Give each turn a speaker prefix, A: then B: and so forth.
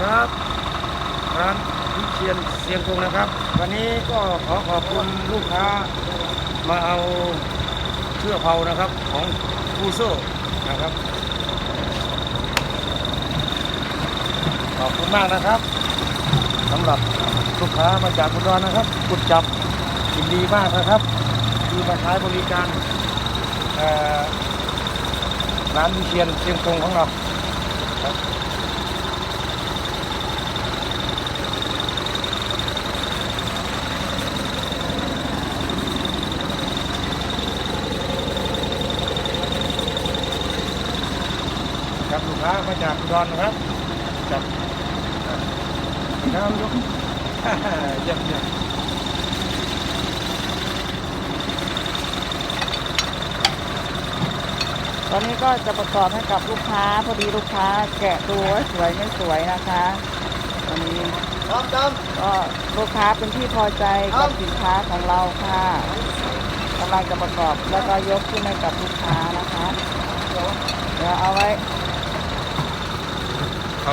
A: ครับร้านวิเชียนเสียงคงนะครับ วันนี้ก็ขอขอบคุณลูกค้ามาเอาเชือกเผานะครับของฟูโซนะครับ ขอบคุณมากนะครับสำหรับลูกค้ามาจากอุดรนะครับกุดจับยินดีมากนะครับที่มาใช้บริการร้านวิเชียนเชียงคงของเราครับ ครับลูกค้ามาจากอุดรนะครับจากน้ำยกเยี่ยมเยี่ยม
B: ตอนนี้ก็จะประกอบให้กับลูกค้า พอดีลูกค้าแกะดูว่าสวยไม่สวยนะคะตอนนี้
C: ครับจ
B: ก็ลูกค้าเป็นที่พอใจกับสินค้าของเราค่ะกำลังจะประกอบแล้วก็ยกขึ้นให้กับลูกค้านะคะ เดี๋ยวเอาไว้